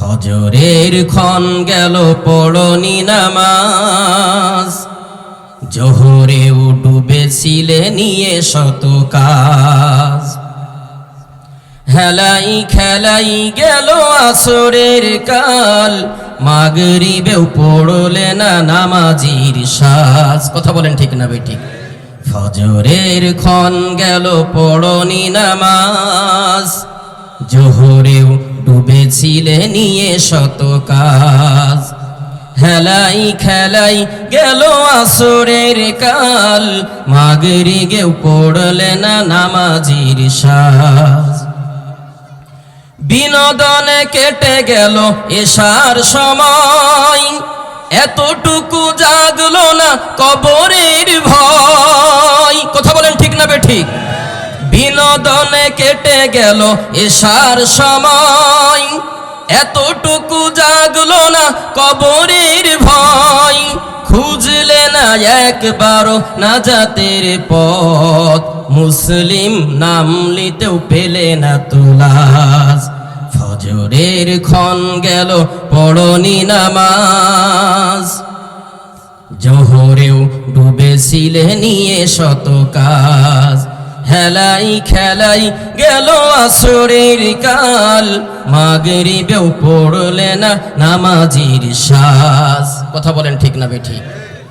ফজরের ক্ষণ গেল, পড়নি নামাজ। জোহরেও ডুবেছিলে নিয়ে শত কাজ। হেলাই খেলাই গেল আসরের কাল, মাগরিবেও পড়লে না নামাজির সাজ। কথা বলেন ঠিক না বেটি ফজরের ক্ষণ গেল, পড়নি নামাজ। জোহরেও ডুবেছিলে নিয়ে শত কাজ? হেলাই খেলাই গেল আসরের কাল মাগরি গেও পড়লে না নামাজির সাজ। বিনোদনে কেটে গেল এসার সময়, এতটুকু জাগলো না কবরের ভয়। কথা বলেন ঠিক না বে ঠিক? বিনোদনে কেটে গেল এসার সময়। এতটুকু জাগলো না কবরের ভয়। খুঁজলে না একবারও না জাতের পথ। মুসলিম নাম লিতেও পেলে না তুলাস ফজরের ক্ষণ গেল, পড়নি নামাজ। জোহরেও ডুবেছিলে নিয়ে শত কাজ। হেলাই খেলাই গেল আসরের কাল। মাগরিবেও পড়লে না নামাজির শ্বাস কথা বলেন ঠিক না বেঠিক